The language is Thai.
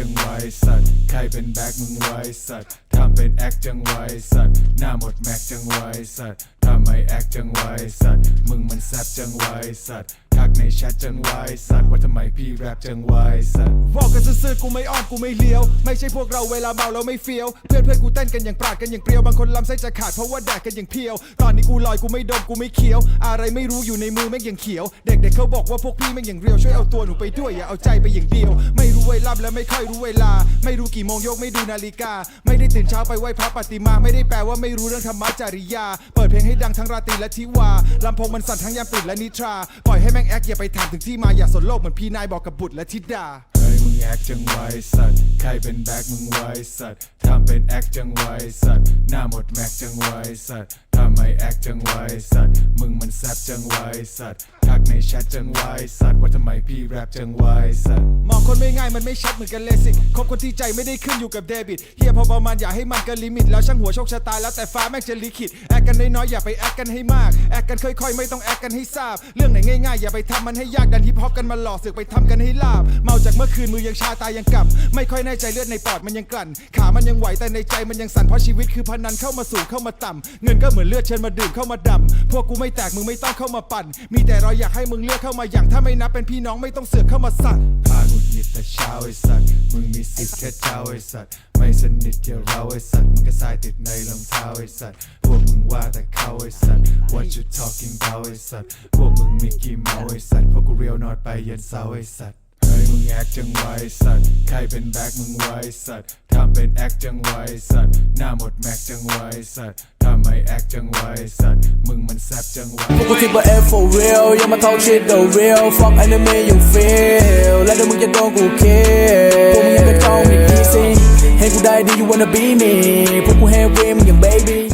จังไวสัตว์ใครเป็นแบ็คมึงไวสัตว์ทำเป็นแอคจังไวสัตว์หน้าหมดแม็กจังไวสัตว์ทำไมแอคจังไวสัตว์มึงมันแซบจังไวสัตว์ ในแชทจังไวสัตว์ว่าทำไมพี่แรปจังไวสัตว์บอกกันซื่อๆกูไม่อ้อมกูไม่เลี้ยว ไม่ใช่พวกเราเวลาเมาแล้วไม่เฟี้ยว เพื่อนเพื่อนกูเต้นกันอย่างปราดกันอย่างเปรียวบางคนลำไส้จะขาดเพราะว่าแดกกันอย่างเพียว ตอนนี้กูลอยกูไม่ดมกูไม่เคี้ยว อะไรไม่รู้อยู่ในมือแม่งอย่างเขียว เด็กๆเขาบอกว่าพวกพี่แม่งอย่างเรียวช่วยเอาตัวหนูไปด้วยอย่าเอาใจไปอย่างเดียว ไม่รู้เวลาและไม่ค่อยรู้เวลา ไม่รู้กี่โมงยกไม่ดูนาฬิกา ไม่ได้ตื่นเช้าไปไหว้พระปฏิมาไม่ได้แปลว่าไม่รู้เรื่องธรรมะจริยา เปิดเพลงให้ดังทั้งราตรีและทิวาลำโพงมันสั่นทั้งยามตื่นและนิทราปล่อยให้แม่งแอคอย่าไปถามถึงที่มาอย่าสนโลกเหมือนพี่นายบอกกับบุตรและธิดาเฮ้ยมึงแอคจังไว้สัตว์ใครเป็นแบ็คมึงไว้สัตว์ทำเป็นแอคจังไว้สัตว์หน้าหมดแม็กจังไว้สัตว์ทำไมแอคจังไว้สัตว์มึงมันแซบจังไว้สัตว์ กในแชทจังไวสัตว์ว่าทำไมพี่แรปจังไวสัตว์มองคนไม่ง่ายมันไม่ชัดเหมือนกันเลสิกคบคนที่ใจไม่ได้ขึ้นอยู่กับเดบิตเฮียพอประมาณอย่าให้มันเกินลิมิต แล้วช่างหัวโชคชะตาแล้วแต่ฟ้าแม่งจะลิขิตแอคกันน้อยๆอย่าไปแอคกันให้มากแอคกันค่อยๆ ไม่ต้องแอคกันให้ทราบ เรื่องไหนง่ายๆอย่าไปทำมันให้ยากดันฮิปฮอปกันมาหลอกสึกไปทำกันให้ลาบ เมาจากเมื่อคืนมือยังชาตายังกลับ ไม่ค่อยแน่ใจเลือดในปอดมันยังกลั่น ขามันยังไหวแต่ในใจมันยังสั่นเพราะชีวิตคือพนันเข้ามาสูงเข้ามาต่ำเงินก็เหมือนเลือดเชิญมาดื่มเข้ามาดำพวกกูไม่แตกมึงไม่ต้องเข้ามาปั่น มีแต่เราอยากให้มึงเลือกเข้ามาอย่างถ้าไม่นับเป็นพี่น้องไม่ต้องเสือกเข้ามาสั่งพาหงุดหงิดแต่เช้าไอ้สัตว์มึงมีสิทธิ์แค่เจ้าไอ้สัตว์ไม่สนิทอย่าเราไอ้สัตว์มึงก็สายติดในรองเท้าไอ้สัตว์พวกมึงว่าแต่เขาไอ้สัตว์ What you talking about ไอ้สัตว์พวกมึงมีกี่เมาไอ้สัตว์พวกกูเรียวนอนไปเยันเสาไอ้สัตว์เฮ้ยมึงแอคจังไวสัตว์ใครเป็นแบ็คมึงไวสัตว์ทำเป็นแอคจังไวสัตว์หน้าหมดแม็กจังไวสัตว์ ไมแอคจังไวสัตว์มึงมันแซบจังไวพวกกูคิดว่า F for real ยังมา talk shit the real fuck enemy you feel แล้วเดี๋ยวมึงจะโดนกูเคพวกมึงยังกระจองอีกทีสิให้กูได้ดี you wanna be me พวกกู heavy มึงอย่าง baby